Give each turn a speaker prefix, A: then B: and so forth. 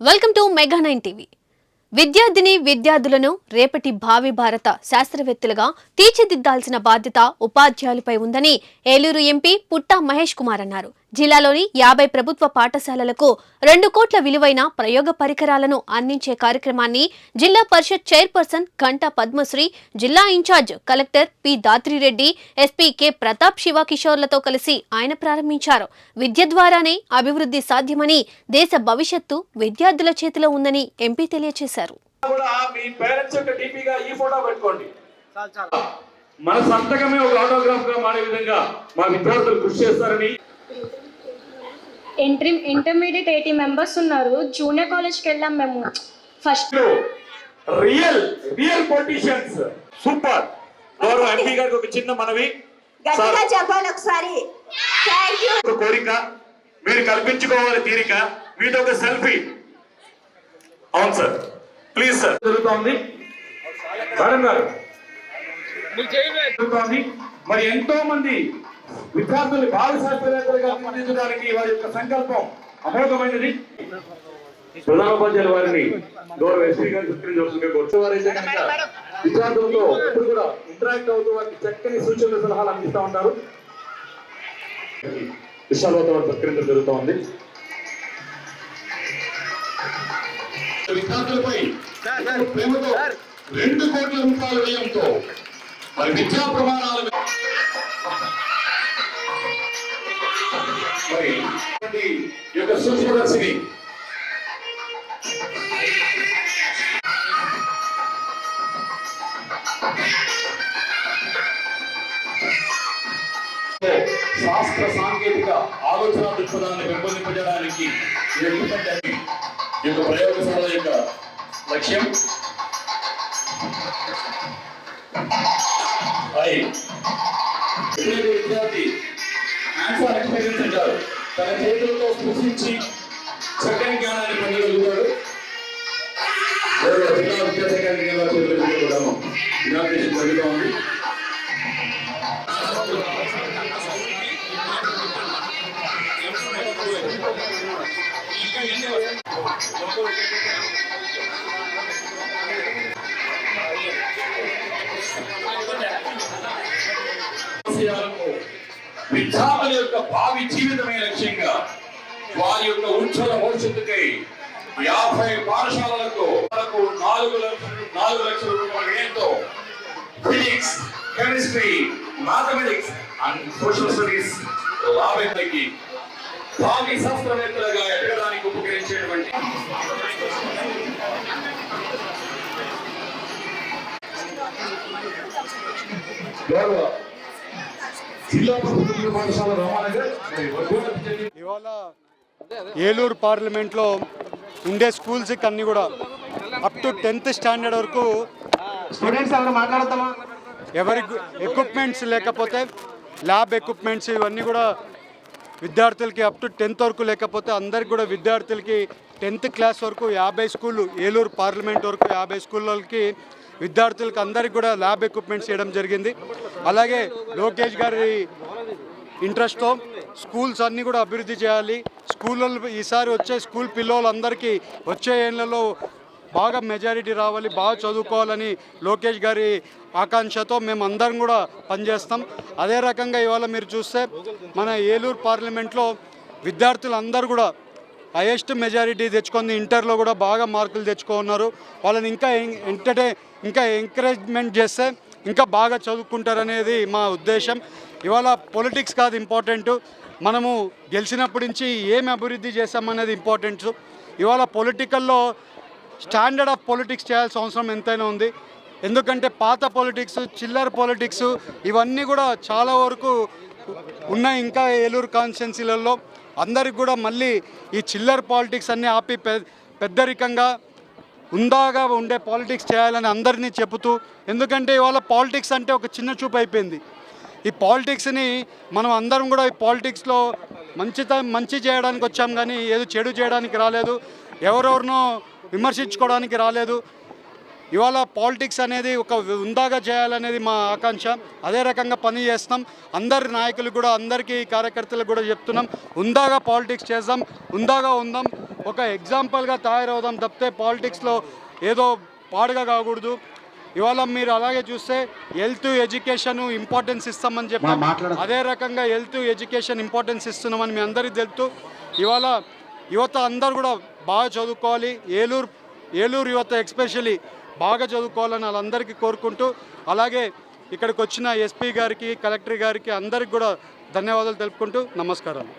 A: Welcome to mega nine TV. విద్యార్థిని విద్యార్థులను రేపటి భావి భారత శాస్త్రవేత్తలుగా తీర్చిదిద్దాల్సిన బాధ్యత ఉపాధ్యాయులపై ఉందని ఏలూరు ఎంపీ పుట్టా మహేష్ కుమార్ అన్నారు. జిల్లాలోని యాభై ప్రభుత్వ పాఠశాలలకు రెండు కోట్ల విలువైన ప్రయోగ పరికరాలను అందించే కార్యక్రమాన్ని జిల్లా పరిషత్ చైర్పర్సన్ గంటా పద్మశ్రీ జిల్లా in charge collector P Dhatri Reddy SP K Pratap Shiva కిషోర్లతో కలిసి ఆయన ప్రారంభించారు. విద్య ద్వారానే అభివృద్ధి సాధ్యమని దేశ భవిష్యత్తు విద్యార్థుల చేతిలో ఉందని ఎంపీ తెలియజేశారు.
B: కూడా మీ పేరెంట్స్ యొక్క డీపీగా ఈ ఫోటో పెట్టుకోండి. మన సంతకమే ఒక ఆటోగ్రాఫ్గా మారే విధంగా మా విద్యార్థులు కృషి చేస్తారని
C: ఇంటర్ ఇంటర్మీడియట్ ఎయిటీ మెంబర్స్ ఉన్నారు. జూనియర్ కాలేజ్కి వెళ్ళాం మేము. First
B: real real politicians super గౌరవ ఎంపీ గారికి ఒక చిన్న మనవి.
D: గట్టిగా చెప్పాలి ఒకసారి.
B: కోరిక. మీరు కల్పించుకోవాలి తీరిక. మీతో ఒక సెల్ఫీ. అవును సార్. Please sir. జరుగుతోంది. మేడం గారు జరుగుతోంది. మరి ఎంతో మంది విద్యార్థులు బాల శాస్త్రవేత్తలుగా తీర్చిదిద్దడానికి వారి యొక్క సంకల్పం అమోఘమైనది. ప్రధానోపాధ్యాయుల వారిని గౌరవ ఎస్పీ గారు కనుక విద్యార్థులతో కూడా ఇంటరాక్ట్ అవుతూ వారికి చక్కని సూచనలు సలహాలు అందిస్తూ ఉంటారు. విశాలత వారు సత్కరించడం జరుగుతూ ఉంది
E: విద్యార్థులపై ప్రేమతో రెండు కోట్ల రూపాయల వ్యయంతో మరి విద్యా ప్రమాణాల మరి ఈ యొక్క సూక్ష్మదర్శిని శాస్త్ర సాంకేతిక ఆలోచన దృక్పథాన్ని పెంపొందింపజేయడానికి యొక్క ఈ యొక్క ప్రయోగశాల యొక్క లక్ష్యం. విద్యార్థి ఆన్సర్ ఎక్స్పీరియన్స్ అంటారు. తన చేతులతో స్పృశించి విద్యార్థుల యొక్క భావి జీవితమే లక్ష్యంగా వారి యొక్క ఉజ్వల భవిష్యత్తుకై యాభై పాఠశాలలకు వరకు నాలుగు లక్షలు నాలుగు లక్షల రూపాయల వ్యయంతో physics chemistry mathematics and social studies లాభకి భావి శాస్త్రవేత్తలుగా ఎదగడానికి గౌరవ జిల్లా ప్రభుత్వ పాఠశాల రామానగర్ మరి వడ్డోలకు చెందిన
F: ఇవాళ ఏలూరు పార్లమెంట్లో ఉండే స్కూల్స్కి అన్ని కూడా అప్ టు టెన్త్ స్టాండర్డ్ వరకు
B: స్టూడెంట్స్ ఎవరు మాట్లాడతామా?
F: ఎవరి ఎక్విప్మెంట్స్ లేకపోతే ల్యాబ్ ఎక్విప్మెంట్స్ ఇవన్నీ కూడా విద్యార్థులకి అప్ టు టెన్త్ వరకు లేకపోతే అందరికి కూడా విద్యార్థులకి టెన్త్ క్లాస్ వరకు యాభై స్కూళ్ళు ఏలూరు పార్లమెంట్ వరకు యాభై స్కూళ్ళకి విద్యార్థులకి అందరికి కూడా ల్యాబ్ ఎక్విప్మెంట్స్ చేయడం జరిగింది. అలాగే లోకేష్ గారి ఇంట్రెస్ట్తో స్కూల్స్ అన్నీ కూడా అభివృద్ధి చేయాలి. స్కూళ్ళలో ఈసారి వచ్చే స్కూల్ పిల్లలందరికీ వచ్చే ఏళ్ళలో బాగా మెజారిటీ రావాలి బాగా చదువుకోవాలని లోకేష్ గారి ఆకాంక్షతో మేము అందరం కూడా పనిచేస్తాం. అదే రకంగా ఇవాళ మీరు చూస్తే మన ఏలూరు పార్లమెంట్లో విద్యార్థులందరూ కూడా హైయెస్ట్ మెజారిటీ తెచ్చుకుంది ఇంటర్లో కూడా బాగా మార్కులు తెచ్చుకున్నారు వాళ్ళని ఇంకా ఎంటర్టైన్ ఇంకా ఎంకరేజ్మెంట్ చేస్తే ఇంకా బాగా చదువుకుంటారనేది మా ఉద్దేశం. ఇవాళ పొలిటిక్స్ కాదు ఇంపార్టెంట్ మనము గెలిచినప్పటి నుంచి ఏమి అభివృద్ధి చేస్తామనేది ఇంపార్టెంట్ ఇవాళ పొలిటికల్లో స్టాండర్డ్ ఆఫ్ పొలిటిక్స్ చేయాల్సిన అవసరం ఎంతైనా ఉంది. ఎందుకంటే పాత పొలిటిక్స్ చిల్లర పొలిటిక్స్ ఇవన్నీ కూడా చాలా వరకు ఉన్నాయి ఇంకా ఏలూరు కాన్స్టిట్యున్సీలలో అందరికి కూడా మళ్ళీ ఈ చిల్లర పాలిటిక్స్ అన్నీ ఆపి పెద్దరికంగా ఉందాగా ఉండే పాలిటిక్స్ చేయాలని అందరినీ చెబుతూ ఎందుకంటే ఇవాళ పాలిటిక్స్ అంటే ఒక చిన్న చూపు అయిపోయింది. ఈ పాలిటిక్స్ని మనం అందరం కూడా ఈ పాలిటిక్స్లో మంచి మంచి చేయడానికి వచ్చాం కానీ ఏదో చెడు చేయడానికి రాలేదు. ఎవరెవరినో విమర్శించుకోవడానికి రాలేదు. ఇవాళ పాలిటిక్స్ అనేది ఒక ఉందాగా చేయాలనేది మా ఆకాంక్ష. అదే రకంగా పని చేస్తాం. అందరి నాయకులు కూడా అందరికీ కార్యకర్తలకు కూడా చెప్తున్నాం. ఉందాగా పాలిటిక్స్ చేద్దాం. ఉందాగా ఉందాం. ఒక ఎగ్జాంపుల్గా తయారవుదాం తప్పితే పాలిటిక్స్లో ఏదో పాడుగా కాకూడదు. ఇవాళ మీరు అలాగే చూస్తే హెల్త్ ఎడ్యుకేషన్ ఇంపార్టెన్స్ ఇస్తామని చెప్పి. అదే రకంగా హెల్త్ ఎడ్యుకేషన్ ఇంపార్టెన్స్ ఇస్తున్నామని మీ అందరికీ తెలుపుతూ ఇవాళ యువత అందరూ కూడా బాగా చదువుకోవాలి. ఏలూరు ఏలూరు యువత ఎక్స్పెషలీ బాగా చదువుకోవాలని వాళ్ళందరికీ కోరుకుంటూ అలాగే ఇక్కడికి వచ్చిన ఎస్పీ గారికి కలెక్టర్ గారికి అందరికి కూడా ధన్యవాదాలు తెలుపుకుంటూ నమస్కారాలు.